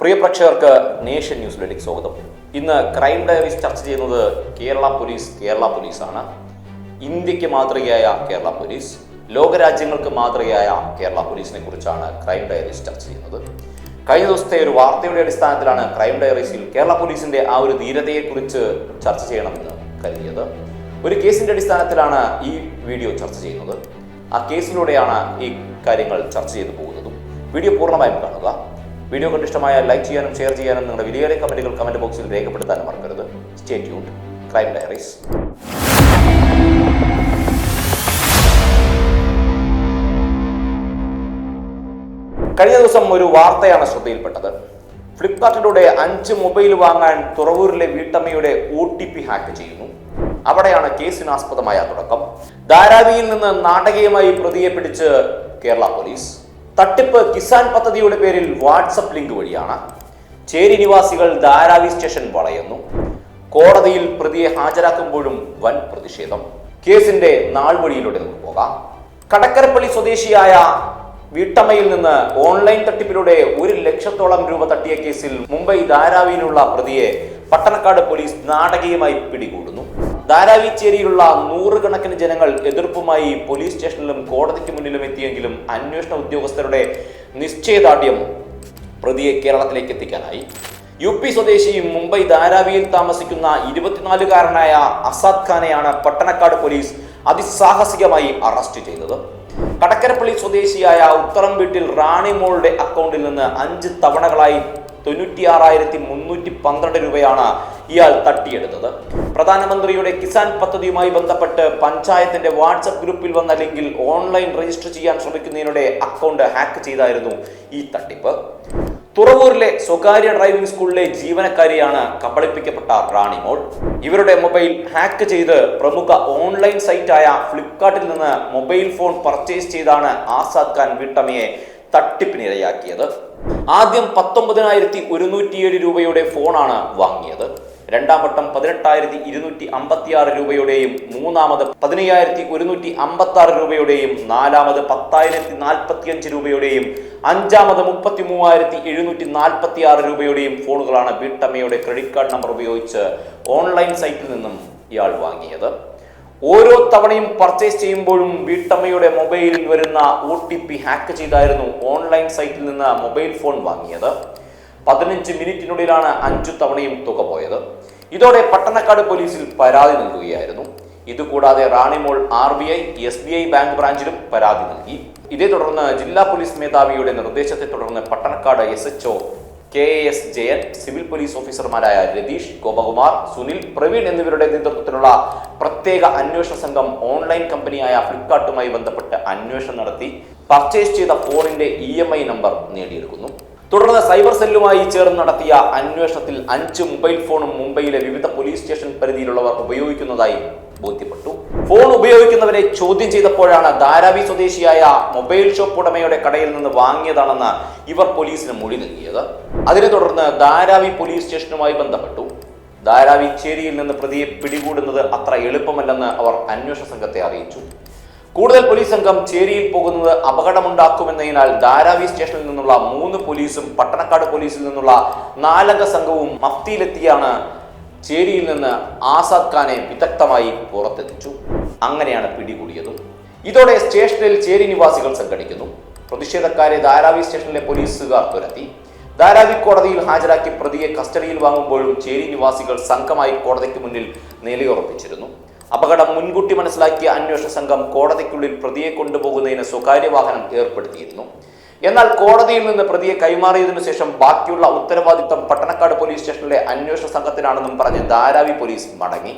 പ്രിയ പ്രേക്ഷകർക്ക് നേഷൻ ന്യൂസിലേക്ക് സ്വാഗതം. ഇന്ന് ക്രൈം ഡയറീസ് ചർച്ച ചെയ്യുന്നത് കേരള പോലീസ് കേരള പോലീസാണ്. ഇന്ത്യയ്ക്ക് മാതൃകയായ കേരള പോലീസ് ലോകരാജ്യങ്ങൾക്ക് മാതൃകയായ കേരള പോലീസിനെ കുറിച്ചാണ് ക്രൈം ഡയറീസ് ചർച്ച ചെയ്യുന്നത്. കഴിഞ്ഞ ദിവസത്തെ ഒരു വാർത്തയുടെ അടിസ്ഥാനത്തിലാണ് ക്രൈം ഡയറീസിൽ കേരള പോലീസിന്റെ ആ ഒരു ധീരതയെക്കുറിച്ച് ചർച്ച ചെയ്യണമെന്ന് കരുതിയത്. ഒരു കേസിന്റെ അടിസ്ഥാനത്തിലാണ് ഈ വീഡിയോ ചർച്ച ചെയ്യുന്നത്. ആ കേസിലൂടെയാണ് ഈ കാര്യങ്ങൾ ചർച്ച ചെയ്തു പോകുന്നതും. വീഡിയോ പൂർണമായും കാണുക. വീഡിയോ കണ്ട് ഇഷ്ടമായ ലൈക്ക് ചെയ്യാനും ഷെയർ ചെയ്യാനും നിങ്ങളുടെ വിലയേറെ കമന്റുകൾ കമന്റ് ബോക്സിൽ രേഖപ്പെടുത്താനും മറക്കരുത്. സ്റ്റേ ട്യൂൺഡ് ക്രൈം ഡയറീസ് കഴിഞ്ഞ ദിവസം ഒരു വാർത്തയാണ് മൊബൈൽ വാങ്ങാൻ വീട്ടമ്മയുടെ ഹാക്ക് ചെയ്യുന്നു. അവിടെയാണ് തുടക്കം. നിന്ന് നാടകീയമായി പ്രതിയെ പിടിച്ച് കേരള പോലീസ്. തട്ടിപ്പ് കിസാൻ പദ്ധതിയുടെ പേരിൽ വാട്സപ്പ് ലിങ്ക് വഴിയാണ്. ചേരി നിവാസികൾ ധാരാവി സ്റ്റേഷൻ വളയുന്നു. കോടതിയിൽ പ്രതിയെ ഹാജരാക്കുമ്പോഴും വൻ പ്രതിഷേധം. കേസിന്റെ നാൾ വഴിയിലൂടെ നമുക്ക് പോകാം. കടക്കരപ്പള്ളി സ്വദേശിയായ വീട്ടമ്മയിൽ നിന്ന് ഓൺലൈൻ തട്ടിപ്പിലൂടെ ഒരു ലക്ഷത്തോളം രൂപ തട്ടിയ കേസിൽ മുംബൈ ധാരാവിയിലുള്ള പ്രതിയെ പട്ടണക്കാട് പോലീസ് നാടകീയമായി പിടികൂടുന്നു. ധാരാവിച്ചേരിയിലുള്ള നൂറുകണക്കിന് ജനങ്ങൾ എതിർപ്പുമായി പോലീസ് സ്റ്റേഷനിലും കോടതിക്ക് മുന്നിലും എത്തിയെങ്കിലും അന്വേഷണ ഉദ്യോഗസ്ഥരുടെ നിശ്ചയദാർഢ്യം പ്രതിയെ കേരളത്തിലേക്ക് എത്തിക്കാനായി. യു പി സ്വദേശിയും മുംബൈ ധാരാവിയിൽ താമസിക്കുന്ന ഇരുപത്തിനാലുകാരനായ അസാദ് ഖാനെയാണ് പട്ടണക്കാട് പോലീസ് അതിസാഹസികമായി അറസ്റ്റ് ചെയ്തത്. കടക്കരപ്പള്ളി സ്വദേശിയായ ഉത്തരം വീട്ടിൽ റാണി മോളുടെ അക്കൗണ്ടിൽ നിന്ന് അഞ്ച് തവണകളായി തൊണ്ണൂറ്റിയാറായിരത്തി മുന്നൂറ്റി പന്ത്രണ്ട് രൂപയാണ് ഇയാൾ തട്ടിയെടുത്തത്. പ്രധാനമന്ത്രിയുടെ കിസാൻ പദ്ധതിയുമായി ബന്ധപ്പെട്ട് പഞ്ചായത്തിന്റെ വാട്സപ്പ് ഗ്രൂപ്പിൽ വന്ന ലിങ്കിൽ ഓൺലൈൻ രജിസ്റ്റർ ചെയ്യാൻ ശ്രമിക്കുന്നതിനിടെ അക്കൗണ്ട് ഹാക്ക് ചെയ്തായിരുന്നു ഈ തട്ടിപ്പ്. തുറവൂരിലെ സ്വകാര്യ ഡ്രൈവിംഗ് സ്കൂളിലെ ജീവനക്കാരിയാണ് കബളിപ്പിക്കപ്പെട്ട റാണിമോൾ. ഇവരുടെ മൊബൈൽ ഹാക്ക് ചെയ്ത് പ്രമുഖ ഓൺലൈൻ സൈറ്റായ ഫ്ലിപ്കാർട്ടിൽ നിന്ന് മൊബൈൽ ഫോൺ പർച്ചേസ് ചെയ്താണ് ആസാദ് ഖാൻ വീട്ടമ്മയെ തട്ടിപ്പിനിരയാക്കിയത്. ആദ്യം പത്തൊമ്പതിനായിരത്തി ഒരുന്നൂറ്റിയേഴ് രൂപയുടെ ഫോണാണ് വാങ്ങിയത്. രണ്ടാം വട്ടം പതിനെട്ടായിരത്തി ഇരുന്നൂറ്റി അമ്പത്തി ആറ് രൂപയുടെയും മൂന്നാമത് പതിനയ്യായിരത്തി ഒരുന്നൂറ്റി അമ്പത്തി ആറ് രൂപയുടെയും നാലാമത് പത്തായിരത്തി നാൽപ്പത്തി അഞ്ച് രൂപയുടെയും അഞ്ചാമത് മുപ്പത്തി മൂവായിരത്തി എഴുന്നൂറ്റി നാൽപ്പത്തി ആറ് രൂപയുടെയും ഫോണുകളാണ് വീട്ടമ്മയുടെ ക്രെഡിറ്റ് കാർഡ് നമ്പർ ഉപയോഗിച്ച് ഓൺലൈൻ സൈറ്റിൽ നിന്നും ഇയാൾ വാങ്ങിയത്. ഓരോ തവണയും പർച്ചേസ് ചെയ്യുമ്പോഴും വീട്ടമ്മയുടെ മൊബൈലിൽ വരുന്ന ഒ ടി പി ഹാക്ക് ചെയ്തായിരുന്നു ഓൺലൈൻ സൈറ്റിൽ നിന്ന് മൊബൈൽ ഫോൺ വാങ്ങിയത്. പതിനഞ്ച് മിനിറ്റിനുള്ളിലാണ് അഞ്ചു തവണയും തുക പോയത്. ഇതോടെ പട്ടണക്കാട് പോലീസിൽ പരാതി നൽകുകയായിരുന്നു. ഇതുകൂടാതെ Ranimol R B I S B I bank ബ്രാഞ്ചിലും പരാതി നൽകി. ഇതേ തുടർന്ന് ജില്ലാ പോലീസ് മേധാവിയുടെ നിർദ്ദേശത്തെ തുടർന്ന് Pattanakkad S H O K S Jayan civil police ഓഫീസർമാരായ രതീഷ് ഗോപകുമാർ സുനിൽ പ്രവീൺ എന്നിവരുടെ നേതൃത്വത്തിലുള്ള പ്രത്യേക അന്വേഷണ സംഘം ഓൺലൈൻ കമ്പനിയായ ഫ്ലിപ്കാർട്ടുമായി ബന്ധപ്പെട്ട് അന്വേഷണം നടത്തി പർച്ചേസ് ചെയ്ത ഫോണിന്റെ ഇ നമ്പർ നേടിയെടുക്കുന്നു. തുടർന്ന് സൈബർ സെല്ലുമായി ചേർന്ന് നടത്തിയ അന്വേഷണത്തിൽ അഞ്ച് മൊബൈൽ ഫോണും മുംബൈയിലെ വിവിധ പോലീസ് സ്റ്റേഷൻ പരിധിയിലുള്ളവർ ഉപയോഗിക്കുന്നതായി ബോധ്യപ്പെട്ടു. ഫോൺ ഉപയോഗിക്കുന്നവരെ ചോദ്യം ചെയ്തപ്പോഴാണ് ധാരാവി സ്വദേശിയായ മൊബൈൽ ഷോപ്പ് ഉടമയുടെ കടയിൽ നിന്ന് വാങ്ങിയതാണെന്ന് ഇവർ പോലീസിന് മൊഴി നൽകിയത്. അതിനെ തുടർന്ന് ധാരാവി പോലീസ് സ്റ്റേഷനുമായി ബന്ധപ്പെട്ടു. ധാരാവി ചേരിയിൽ നിന്ന് പ്രതിയെ പിടികൂടുന്നത് അത്ര എളുപ്പമല്ലെന്ന് അവർ അന്വേഷണ സംഘത്തെ അറിയിച്ചു. കൂടുതൽ പോലീസ് സംഘം ചേരിയിൽ പോകുന്നത് അപകടമുണ്ടാക്കുമെന്നതിനാൽ ധാരാവി സ്റ്റേഷനിൽ നിന്നുള്ള മൂന്ന് പോലീസും പട്ടണക്കാട് പോലീസിൽ നിന്നുള്ള നാലംഗ സംഘവും മഫ്തിയിലെത്തിയാണ് ചേരിയിൽ നിന്ന് ആസാദ് ഖാനെ വിദഗ്ധമായി പുറത്തെത്തിച്ചു. അങ്ങനെയാണ് പിടികൂടിയതും. ഇതോടെ സ്റ്റേഷനിൽ ചേരി നിവാസികൾ സംഘടിക്കുന്നു. പ്രതിഷേധക്കാരെ ധാരാവി സ്റ്റേഷനിലെ പോലീസുകാർ തുരത്തി. ധാരാവി കോടതിയിൽ ഹാജരാക്കി പ്രതിയെ കസ്റ്റഡിയിൽ വാങ്ങുമ്പോഴും ചേരി നിവാസികൾ സംഘമായി കോടതിക്ക് മുന്നിൽ നിലയുറപ്പിച്ചിരുന്നു. അപകടം മുൻകൂട്ടി മനസ്സിലാക്കിയ അന്വേഷണ സംഘം കോടതിക്കുള്ളിൽ പ്രതിയെ കൊണ്ടുപോകുന്നതിന് സ്വകാര്യ വാഹനം ഏർപ്പെടുത്തിയിരുന്നു. എന്നാൽ കോടതിയിൽ നിന്ന് പ്രതിയെ കൈമാറിയതിനു ശേഷം ബാക്കിയുള്ള ഉത്തരവാദിത്തം പട്ടണക്കാട് പോലീസ് സ്റ്റേഷനിലെ അന്വേഷണ സംഘത്തിനാണെന്നും പറഞ്ഞ് ധാരാവി പോലീസ് മടങ്ങി.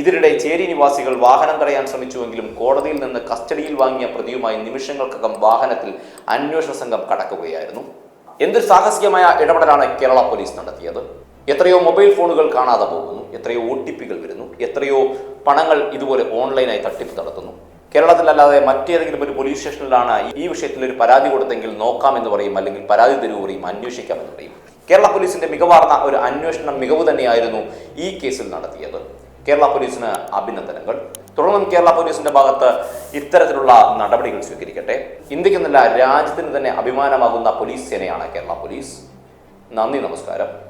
ഇതിനിടെ ചേരി നിവാസികൾ വാഹനം തടയാൻ ശ്രമിച്ചുവെങ്കിലും കോടതിയിൽ നിന്ന് കസ്റ്റഡിയിൽ വാങ്ങിയ പ്രതിയുമായി നിമിഷങ്ങൾക്കകം വാഹനത്തിൽ അന്വേഷണ സംഘം കടക്കുകയായിരുന്നു. എന്തൊരു സാഹസികമായ ഇടപെടലാണ് കേരള പോലീസ് നടത്തിയത്? എത്രയോ മൊബൈൽ ഫോണുകൾ കാണാതെ പോകുന്നു എത്രയോ ഒ ടി പികൾ വരുന്നു എത്രയോ പണങ്ങൾ ഇതുപോലെ ഓൺലൈനായി തട്ടിപ്പ് നടത്തുന്നു. കേരളത്തിലല്ലാതെ മറ്റേതെങ്കിലും ഒരു പോലീസ് സ്റ്റേഷനിലാണ് ഈ വിഷയത്തിൽ ഒരു പരാതി കൊടുത്തെങ്കിൽ നോക്കാമെന്ന് പറയും അല്ലെങ്കിൽ പരാതി തരൂ പറയും അന്വേഷിക്കാമെന്ന് പറയും. കേരള പോലീസിന്റെ മികവാർന്ന ഒരു അന്വേഷണം മികവ് തന്നെയായിരുന്നു ഈ കേസിൽ നടത്തിയത്. കേരള പോലീസിന് അഭിനന്ദനങ്ങൾ. തുടർന്നും കേരള പോലീസിന്റെ ഭാഗത്ത് ഇത്തരത്തിലുള്ള നടപടികൾ സ്വീകരിക്കട്ടെ. ഇന്ത്യക്കെന്നല്ല രാജ്യത്തിന് തന്നെ അഭിമാനമാകുന്ന പോലീസ് സേനയാണ് കേരള പോലീസ്. നന്ദി നമസ്കാരം.